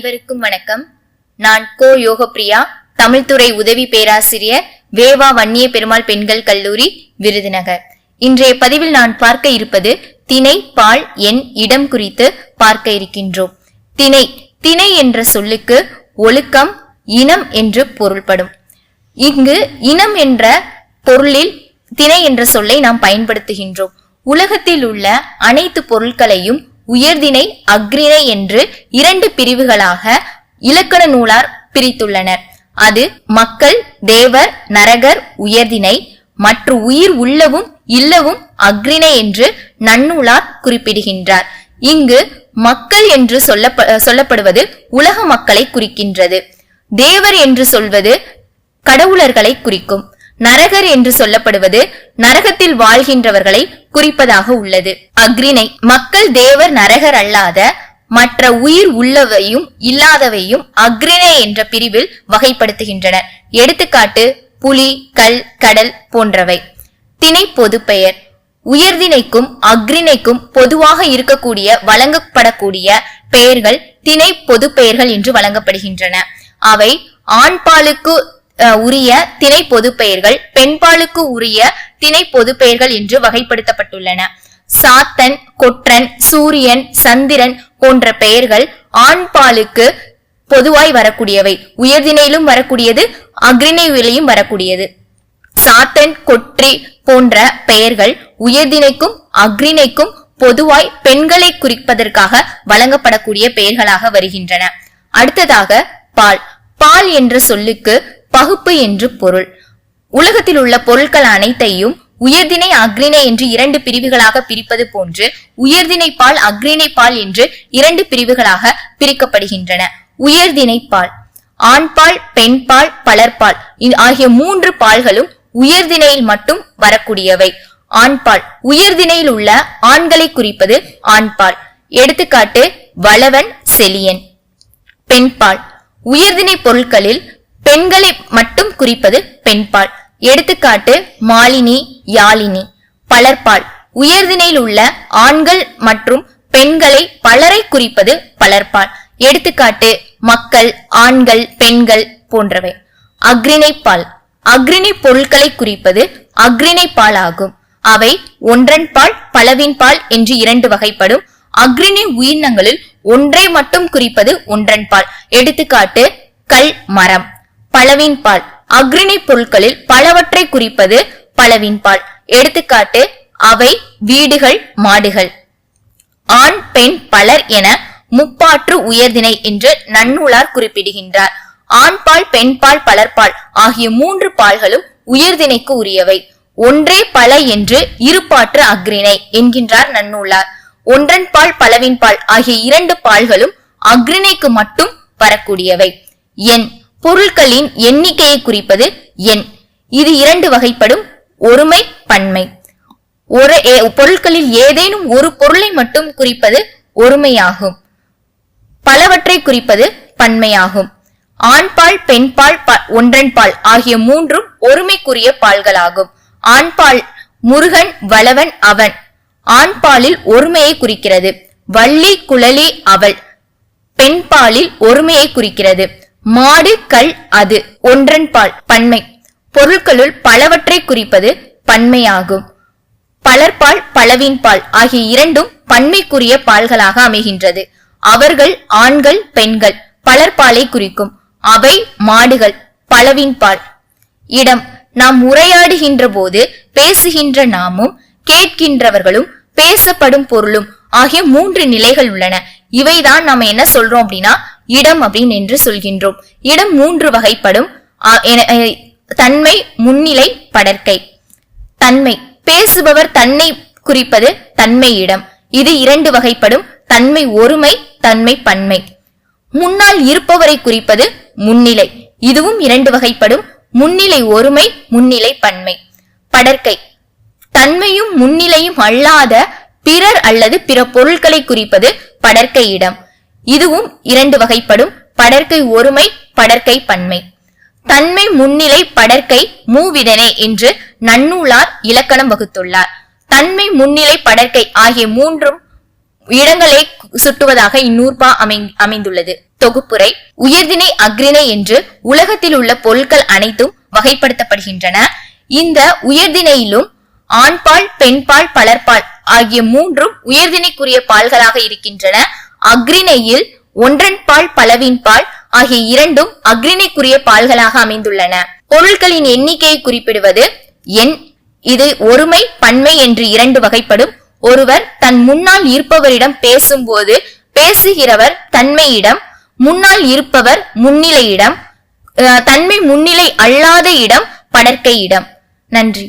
வணக்கம். நான் கோ யோகப்பிரியா தமிழ்துறை உதவி பேராசிரியர் வேவா வன்னிய பெருமாள் பெண்கள் கல்லூரி விருதுநகர். இன்றைய பதிவில் நான் பார்க்க இருப்பது திணை பால் எண் இடம் குறித்து பார்க்க இருக்கின்றோம். திணை திணை என்ற சொல்லுக்கு ஒழுக்கம் இனம் என்று பொருள்படும். இங்கு இனம் என்ற பொருளில் திணை என்ற சொல்லை நாம் பயன்படுத்துகின்றோம். உலகத்தில் உள்ள அனைத்து பொருட்களையும் உயர்திணை அக்ரிணை என்று இரண்டு பிரிவுகளாக இலக்கண நூலார் பிரித்துள்ளனர். அது மக்கள் தேவர் நரகர் உயர்திணை மற்ற உயிர் உள்ளவும் இல்லவும் அக்ரிணை என்று நன்னூலார் குறிப்பிடுகின்றார். இங்கு மக்கள் என்று சொல்லப்ப சொல்லப்படுவது உலக மக்களை குறிக்கின்றது. தேவர் என்று சொல்வது கடவுளர்களை குறிக்கும். நரகர் என்று சொல்லப்படுவது நரகத்தில் வாழ்கின்றவர்களை குறிப்பதாக உள்ளது. அக்ரிணை மக்கள் தேவர் நரகர் அல்லாத மற்ற உயிர் உள்ளவையும் இல்லாதவையும் அக்ரிணை என்ற பிரிவில் வகைப்படுத்துகின்றனர். எடுத்துக்காட்டு புலி கல் கடல் போன்றவை. திணை பொதுப்பெயர். உயர்திணைக்கும் அக்ரிணைக்கும் பொதுவாக இருக்கக்கூடிய வழங்கப்படக்கூடிய பெயர்கள் திணை பொதுப்பெயர்கள் என்று வழங்கப்படுகின்றன. அவை ஆண்பாலுக்கு உரிய திணை பொதுப்பெயர்கள் பெண்பாலுக்கு உரிய திணை பொதுப்பெயர்கள் என்று வகைப்படுத்தப்பட்டுள்ளன. சாத்தன் கொற்றன் சூரியன் சந்திரன் போன்ற பெயர்கள் ஆண்பாலுக்கு பொதுவாய் வரக்கூடியவை. உயர்தினையிலும் வரக்கூடியது அக்ரிணை விலையும் வரக்கூடியது. சாத்தன் கொற்றி போன்ற பெயர்கள் உயர்தினைக்கும் அக்ரிணைக்கும் பொதுவாய் பெண்களை குறிப்பதற்காக வழங்கப்படக்கூடிய பெயர்களாக வருகின்றன. அடுத்ததாக பால். பால் என்ற சொல்லுக்கு பகுப்பு என்று பொருள். உலகத்தில் உள்ள பொருட்கள் அனைத்தையும் உயர்திணை அக்ரிணை என்று இரண்டு பிரிவுகளாக பிரிப்பது போன்று உயர்தினை பால் அக்ரிணை பால் என்று இரண்டு பிரிவுகளாக பிரிக்கப்படுகின்றன. உயர்திணை பால். ஆண்பால் பெண்பால் பலர்பால் ஆகிய மூன்று பால்களும் உயர்தினையில் மட்டும் வரக்கூடியவை. ஆண்பால் உயர்திணையில் உள்ள ஆண்களை குறிப்பது ஆண்பால் எடுத்துக்காட்டு வளவன் செலியன். பெண்பால் உயர்தினை பொருட்களில் பெண்களை மட்டும் குறிப்பது பெண்பால். எடுத்துக்காட்டு மாலினி யாழினி. பலர்பால். உயர்தினையில் உள்ள ஆண்கள் மற்றும் பெண்களை பலரை குறிப்பது பலர்பால். எடுத்துக்காட்டு மக்கள் ஆண்கள் பெண்கள் போன்றவை. அக்ரிணைப்பால் அக்ரிணை பொருட்களை குறிப்பது அக்ரிணைப்பால் ஆகும் அவை ஒன்றன் பால் பலவின் பால் என்று இரண்டு வகைப்படும். அக்ரிணை உயிரினங்களில் ஒன்றை மட்டும் குறிப்பது ஒன்றன் பால் எடுத்துக்காட்டு கல் மரம். பலவின் பால். அக்ரிணை பொருட்களில் பலவற்றை குறிப்பது பலவின் பால். எடுத்துக்காட்டு அவை வீடுகள் மாடுகள். ஆண் பெண் பலர் என முப்பாற்று உயர்தினை என்று நன்னூலார் குறிப்பிடுகின்றார். ஆண்பால் பெண்பால் பலர்பால் ஆகிய மூன்று பால்களும் உயர்திணைக்கு உரியவை. ஒன்றே பல என்று இருப்பாற்று அக்ரிணை என்கின்றார் நன்னூலார். ஒன்றன் பால் பலவின் பால் ஆகிய இரண்டு பால்களும் அக்ரிணைக்கு மட்டும் வரக்கூடியவை. எண் பொருட்களின் எண்ணிக்கையை குறிப்பது எண். இது இரண்டு வகைப்படும் ஒருமை பன்மை. ஒரு ஏ- பொருட்களில் ஏதேனும் ஒரு பொருளை மட்டும் குறிப்பது ஒருமையாகும். பலவற்றை குறிப்பது பன்மையாகும். ஆண்பால் பெண்பால் ப- ஒன்றன்பால் ஆகிய மூன்றும் ஒருமைக்குரிய பால்களாகும். ஆண்பால் முருகன் வளவன் அவன். ஆண்பாலில் ஒருமையை குறிக்கிறது. வள்ளி குழலி அவள். பெண்பாலில் ஒருமையை குறிக்கிறது. மாடு கல் அது ஒன்றன்பால் பன்மை. பொருட்களுள் பலவற்றை குறிப்பது பன்மையாகும். பலர்பால் பலவின்பால் ஆகிய இரண்டும் பன்மைக்குரிய பால்களாக அமைகின்றது. அவர்கள் ஆண்கள் பெண்கள் பலர்பாலை குறிக்கும். அவை மாடுகள் பலவின்பால் இடம் நாம் உரையாடுகின்ற போது பேசுகின்ற நாமும் கேட்கின்றவர்களும் பேசப்படும் பொருளும் ஆகிய மூன்று நிலைகள் உள்ளன. இவைதான் நம்ம என்ன சொல்றோம் அப்படின்னா இடம் அப்படின்னு என்று சொல்கின்றோம். இடம் மூன்று வகைப்படும். தன்மை முன்னிலை படற்கை. தன்மை. பேசுபவர் தன்னை குறிப்பது தன்மை இடம். இது இரண்டு வகைப்படும். தன்மை ஒருமை தன்மை பன்மை. முன்னால் இருப்பவரை குறிப்பது முன்னிலை. இதுவும் இரண்டு வகைப்படும். முன்னிலை ஒருமை முன்னிலை பன்மை. படற்கை. தன்மையும் முன்னிலையும் அல்லாத பிறர் அல்லது பிற பொருட்களை குறிப்பது படற்கை இடம். இதுவும் இரண்டு வகைப்படும். படர்க்கை ஒருமை படர்க்கை பன்மை. தன்மை முன்னிலை படர்க்கை மூவிதனே என்று நன்னூலார் இலக்கணம் வகுத்துள்ளார். தன்மை முன்னிலை படர்க்கை ஆகிய மூன்றும் இடங்களை சுட்டுவதாக இந்நூற்பா அமை அமைந்துள்ளது. தொகுப்புரை உயர்திணை அக்ரிணை என்று உலகத்தில் உள்ள பொருட்கள் அனைத்தும் வகைப்படுத்தப்படுகின்றன. இந்த உயர்திணையிலும் ஆண்பால் பெண்பால் பலர்பால் ஆகிய மூன்றும் உயர்திணைக்குரிய பால்களாக இருக்கின்றன. அக்ரிணையில் ஒன்றன் பால் பலவின் பால் ஆகிய இரண்டும் அக்ரிணைக்குரிய பால்களாக அமைந்துள்ளன. பொருட்களின் எண்ணிக்கையை குறிப்பிடுவது எண் இது ஒருமை பன்மை என்று இரண்டு வகைப்படும். ஒருவர் தன் முன்னால் இருப்பவரிடம் பேசும்போது பேசுகிறவர் தன்மையிடம் முன்னால் இருப்பவர் முன்னிலையிடம் அஹ், தன்மை முன்னிலை அல்லாத இடம் படர்க்கை இடம். நன்றி.